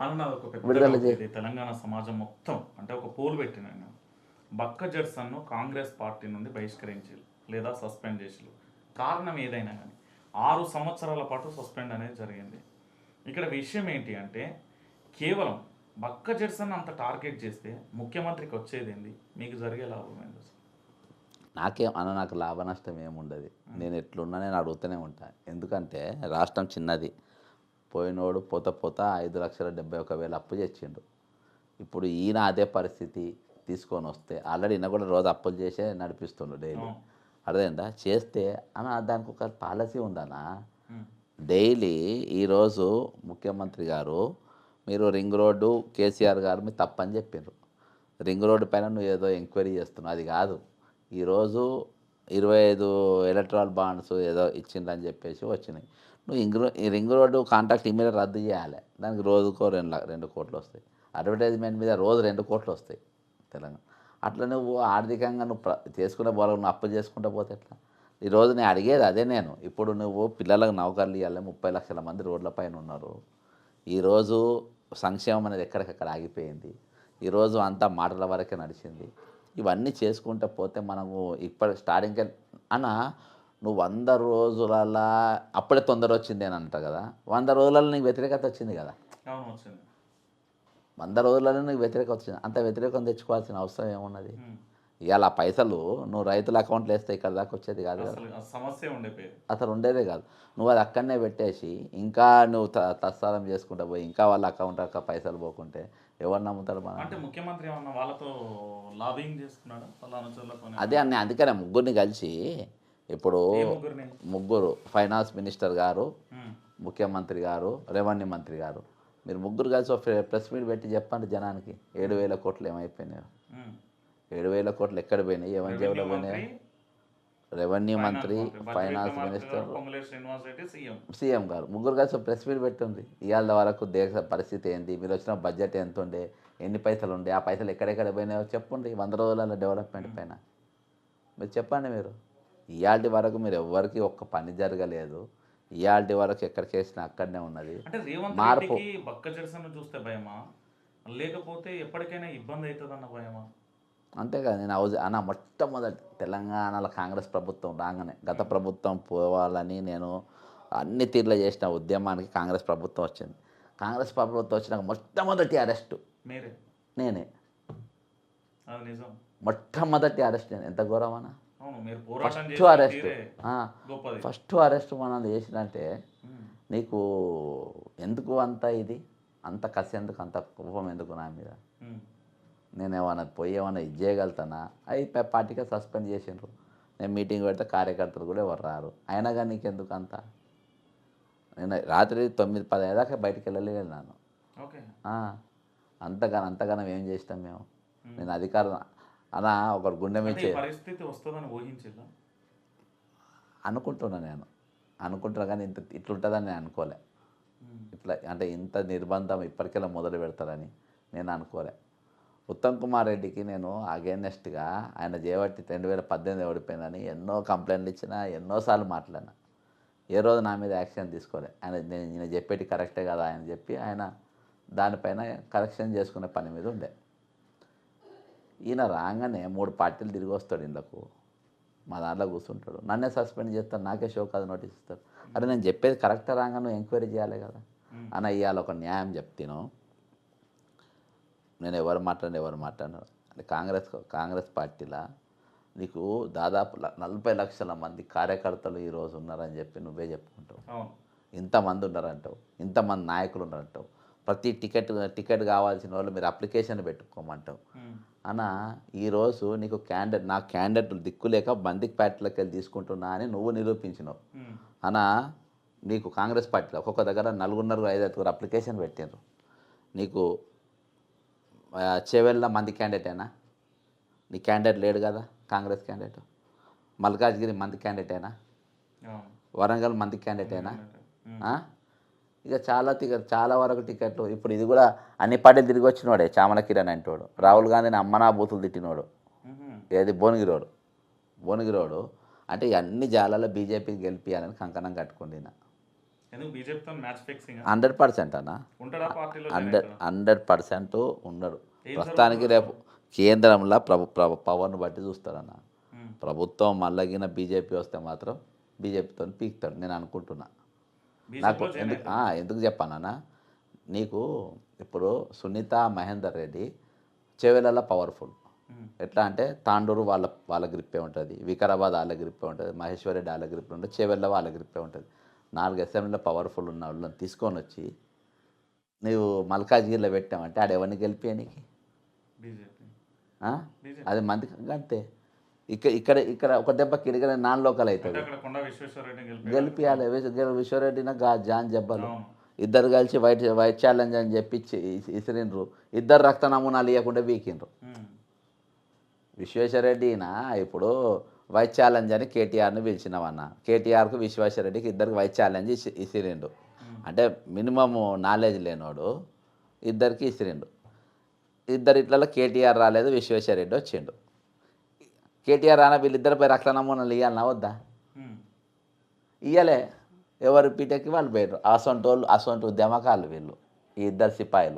అన్న ఒక పెద్ద తెలంగాణ సమాజం మొత్తం అంటే ఒక పోల్ పెట్టిన నేను బక్క జడ్సన్ను కాంగ్రెస్ పార్టీ నుండి బహిష్కరించి లేదా సస్పెండ్ చేసి కారణం ఏదైనా కానీ. ఆరు సంవత్సరాల పాటు సస్పెండ్ అనేది జరిగింది. ఇక్కడ విషయం ఏంటి అంటే కేవలం బక్క జడ్సన్ అంత టార్గెట్ చేస్తే ముఖ్యమంత్రికి వచ్చేది ఏంది? మీకు జరిగే లాభం అసలు? నాకేం అన్న నాకు లాభ నష్టం ఏముండదు నేను ఎట్లున్నా నేను అడుగుతూనే ఉంటాను ఎందుకంటే రాష్ట్రం చిన్నది. పోయినోడు పోత పోత ఐదు లక్షల డెబ్బై ఒక వేలు అప్పు తెచ్చిండు. ఇప్పుడు ఈయన అదే పరిస్థితి తీసుకొని వస్తే ఆల్రెడీ ఈయన కూడా రోజు అప్పులు చేసే నడిపిస్తుండు డైలీ. అర్థమైందా? చేస్తే అన్న దానికి ఒక పాలసీ ఉందన్నా. ఉమ్. డైలీ ఈరోజు ముఖ్యమంత్రి గారు మీరు రింగ్ రోడ్డు కేసీఆర్ గారు మీరు తప్పని చెప్పిండ్రు రింగ్ రోడ్డు పైన నువ్వు ఏదో ఎంక్వైరీ చేస్తున్నావు. అది కాదు. ఈరోజు ఇరవై ఐదు ఎలక్ట్రాల్ బాండ్స్ ఏదో ఇచ్చిండ్రని చెప్పేసి వచ్చినాయి. నువ్వు ఇంగ్ రింగ్ రోడ్డు కాంట్రాక్ట్ ఇమీడియట్ రద్దు చేయాలి. దానికి రోజుకో రెండు రెండు కోట్లు వస్తాయి. అడ్వర్టైజ్మెంట్ మీద రోజు రెండు కోట్లు వస్తాయి తెలంగాణ. అట్లా నువ్వు ఆర్థికంగా నువ్వు ప్ర- చేసుకునే బోల నువ్వు అప్పు చేసుకుంటూ పోతే ఎట్లా? ఈరోజు నేను అడిగేది అదే నేను. ఇప్పుడు నువ్వు పిల్లలకు నౌకర్లు ఇవ్వాలి ముప్పై లక్షల మంది రోడ్ల పైన ఉన్నారు. ఈరోజు సంక్షేమం అనేది ఎక్కడికక్కడ ఆగిపోయింది. ఈరోజు అంతా మాటల వరకే నడిచింది. ఇవన్నీ చేసుకుంటూ పోతే మనము ఇప్పటి స్టార్టింగ్ అన్న నువ్వు వంద రోజులలో అప్పుడే తొందర వచ్చింది అని అంట కదా. వంద రోజులలో నీకు వ్యతిరేకత వచ్చింది కదా. వంద రోజులలో నీకు వ్యతిరేకత వచ్చింది. అంత వ్యతిరేకం తెచ్చుకోవాల్సిన అవసరం ఏమున్నది. ఇవాళ పైసలు నువ్వు రైతుల అకౌంట్లో వేస్తే ఇక్కడ దాకా వచ్చేది కాదు సమస్య ఉండిపోయేది అసలు ఉండేదే కాదు. నువ్వు అది అక్కడనే పెట్టేసి ఇంకా నువ్వు తత్సారం చేసుకుంటా పోయి ఇంకా వాళ్ళ అకౌంట్ అక్క పైసలు పోకుంటే ఎవరు నమ్ముతారు మన? అంటే ముఖ్యమంత్రి ఏమన్నా వాళ్ళతో లాబింగ్ చేసుకున్నాడా? అదే అన్నీ అందుకనే ముగ్గురిని కలిసి ఇప్పుడు ముగ్గురు ఫైనాన్స్ మినిస్టర్ గారు. ముఖ్యమంత్రి గారు రెవెన్యూ మంత్రి గారు. మీరు ముగ్గురు కలిసి ఒక ప్రెస్ మీట్ పెట్టి చెప్పండి జనానికి. ఏడు వేల కోట్లు ఏమైపోయినాయో. ఏడు వేల కోట్లు ఎక్కడ పోయినాయి? ఎవరి జేబులో రెవెన్యూ పోయినాయి మంత్రి, రెవెన్యూ ఫైనాన్స్ మంత్రి ఫైనాన్స్ మినిస్టర్. సీఎం. గారు. ముగ్గురు కలిసి ఒక ప్రెస్ మీట్ పెట్టింది ఇవాళ వరకు దేశ పరిస్థితి ఏంది? మీరు వచ్చిన బడ్జెట్ ఎంత ఉండే ఎన్ని పైసలు ఉండే? ఆ పైసలు ఎక్కడెక్కడ పోయినాయో చెప్పండి. వంద రోజుల డెవలప్మెంట్ పైన. మీరు చెప్పండి మీరు. ఇవాళ వరకు మీరు ఎవ్వరికి ఒక్క పని జరగలేదు. ఇవాళ వరకు ఎక్కడికి వేసినా అక్కడనే ఉన్నది. మార్పు. చూస్తే భయమా? లేకపోతే ఎప్పటికైనా ఇబ్బంది అవుతుందన్న భయమా? అంతేకాదు నేను హౌస్ అన్న మొట్టమొదటి తెలంగాణలో కాంగ్రెస్ ప్రభుత్వం రాగానే గత ప్రభుత్వం పోవాలని నేను అన్ని తీర్లు చేసిన ఉద్యమానికి కాంగ్రెస్ ప్రభుత్వం వచ్చింది. కాంగ్రెస్ ప్రభుత్వం వచ్చినాక మొట్టమొదటి అరెస్టు. నేనే. మొట్టమొదటి అరెస్ట్ నేను. ఎంత ఘోరమన్నా? First arrest. ఫస్ట్ అరెస్ట్ మనం చేసినంటే. నీకు ఎందుకు అంత ఇది? అంత కసి ఎందుకు? అంత కోపం ఎందుకు నా మీద? ఉమ్. నేను ఏమైనా పోయి ఏమైనా ఇది చేయగలుగుతానా? అవి పార్టీగా సస్పెండ్ చేసిండ్రు. నేను మీటింగ్ పెడితే కార్యకర్తలు కూడా ఎవరు రారు. అయినా కానీ నీకెందుకు అంత? నేను రాత్రి తొమ్మిది పది అయ్యేదాకా బయటికి వెళ్ళలేదు నేను. అంతగానం అంతగానం ఏం చేసినాం మేము? నేను అధికారం అలా ఒకటి గుండె మించే పరిస్థితి వస్తుందని అనుకుంటున్నా నేను. అనుకుంటున్నా కానీ ఇంత ఇట్లుంటుందని నేను అనుకోలే. ఇట్లా అంటే ఇంత నిర్బంధం ఇప్పటికెలా మొదలు పెడతారని నేను అనుకోలే. ఉత్తమ్ కుమార్ రెడ్డికి నేను అగేనెస్ట్గా ఆయన చేయబట్టి రెండు వేల పద్దెనిమిది ఓడిపోయిందని ఎన్నో కంప్లైంట్లు ఇచ్చినా ఎన్నోసార్లు మాట్లాడినా. ఏ రోజు నా మీద యాక్షన్ తీసుకోలే. ఆయన నేను నేను చెప్పేటి కరెక్టే కదా ఆయన చెప్పి ఆయన దానిపైన కరెక్షన్ చేసుకునే పని మీద ఉండే. ఈయన రాగానే మూడు పార్టీలు తిరిగి వస్తాడు ఇందుకు. మా దాంట్లో కూర్చుంటాడు. నన్నే సస్పెండ్ చేస్తాడు నాకే షో కాదు నోటీస్ ఇస్తారు అరే నేను చెప్పేది కరెక్టే రాగా నువ్వు ఎంక్వైరీ చేయాలి కదా. అన్న ఇవాళ ఒక న్యాయం చెప్తాను. నేను ఎవరు మాట్లాడిన ఎవరు మాట్లాడినారు. అంటే కాంగ్రెస్ కాంగ్రెస్ పార్టీలో? నీకు దాదాపు నలభై లక్షల మంది కార్యకర్తలు ఈరోజు ఉన్నారని చెప్పి నువ్వే చెప్పుకుంటావు. ఇంతమంది ఉన్నారంటావు. ఇంతమంది నాయకులు ఉన్నారంటావు. ప్రతి టికెట్ టికెట్ కావాల్సిన వాళ్ళు మీరు అప్లికేషన్ పెట్టుకోమంటావు. అన్న ఈరోజు నీకు క్యాండిడేట్ నా క్యాండిడేట్ దిక్కు లేక బందిక్ ప్యాట్లకి వెళ్ళి తీసుకుంటున్నా అని నువ్వు నిరూపించినావు. అన్న నీకు కాంగ్రెస్ పార్టీలో ఒక్కొక్క దగ్గర నలుగురున్నర ఐదుగురు అప్లికేషన్ పెట్టిండ్రు నీకు చెవెళ్ళ మంది క్యాండిడేటేనా? నీ క్యాండిడేట్ లేడు కదా కాంగ్రెస్ క్యాండిడేట్. మల్కాజ్గిరి మంది క్యాండిడేటేనా? వరంగల్ మంది క్యాండిడేటేనా? ఇక చాలా టికెట్ చాలా వరకు టికెట్లు. ఇప్పుడు ఇది కూడా అన్ని పార్టీలు తిరిగి వచ్చినోడే చామల కిరణ్ అంటోడు. రాహుల్ గాంధీని అమ్మనా బూతులు తిట్టినోడు. ఏది? భువనగిరోడు భువనగిరోడు అంటే అన్ని జాలాల్లో బీజేపీకి గెలిపించాలని కంకణం ఫిక్సింగ్? హండ్రెడ్ పర్సెంట్ అన్న. హండ్రెడ్ హండ్రెడ్ పర్సెంట్ ఉండడు. ప్రస్తుతానికి రేపు కేంద్రంలో ప్రభు ప్రభు పవర్ను బట్టి చూస్తారన్న. ప్రభుత్వం మళ్ళగిన బీజేపీ వస్తే మాత్రం బీజేపీతో పీకుతాడు. నేను అనుకుంటున్నా. నాకు ఎందుకు ఎందుకు చెప్పానన్నా నీకు ఇప్పుడు సునీత మహేందర్ రెడ్డి చెవెలలో పవర్ఫుల్. ఎట్లా అంటే తాండూరు వాళ్ళ వాళ్ళ గ్రిప్పే ఉంటుంది వికారాబాద్ వాళ్ళ గ్రిప్పే ఉంటుంది మహేశ్వర్ రెడ్డి వాళ్ళ గ్రిప్పే ఉంటుంది చెవెళ్ళ వాళ్ళ గ్రిప్పే ఉంటుంది. నాలుగు అసెంబ్లీలో పవర్ఫుల్ ఉన్న వాళ్ళని తీసుకొని వచ్చి నువ్వు మల్కాజ్గిరిలో పెట్టామంటే ఆడ ఎవరిని గెలిపానికి బీజేపీ. ఆ? బీజేపీ. అది మంది అంతే ఇక్కడ ఇక్కడ ఇక్కడ ఒక దెబ్బ కిడిగిన నాన్ లోకల్ అవుతుంది గెలిపియాలి విశ్వ- గెల- విశ్వరెడ్డిన గా జాన్ జబ్బలు. ఇద్దరు కలిసి వైట్ వైట్ ఛాలెంజ్ అని చెప్పి ఇసిరిండ్రు. ఇద్దరు రక్త నమూనాలు ఇవ్వకుండా వీకిండ్రు. ఉమ్. విశ్వేశ్వరరెడ్డినా ఇప్పుడు వైట్ ఛాలెంజ్ అని కేటీఆర్ని పిలిచినామన్న. కేటీఆర్కు విశ్వేశ్వరరెడ్డికి ఇద్దరికి వైట్ ఛాలెంజ్ ఇసి ఇసిరిండు అంటే మినిమమ్ నాలెడ్జ్ లేనోడు ఇద్దరికి ఇసిరిండు ఇద్దరు ఇట్లలో కేటీఆర్ రాలేదు విశ్వేశ్వరరెడ్డి వచ్చిండు. కేటీఆర్ రానా వీళ్ళిద్దరిపై రక్త నమూనాలు ఇవ్వాలన్నా వద్దా. ఇయ్యలే. ఎవరు పీటకి వాళ్ళు పోయారు అసొంటోళ్ళు అసొంటి ఉద్యమకాలు వీళ్ళు. ఈ ఇద్దరు సిపాయిలు.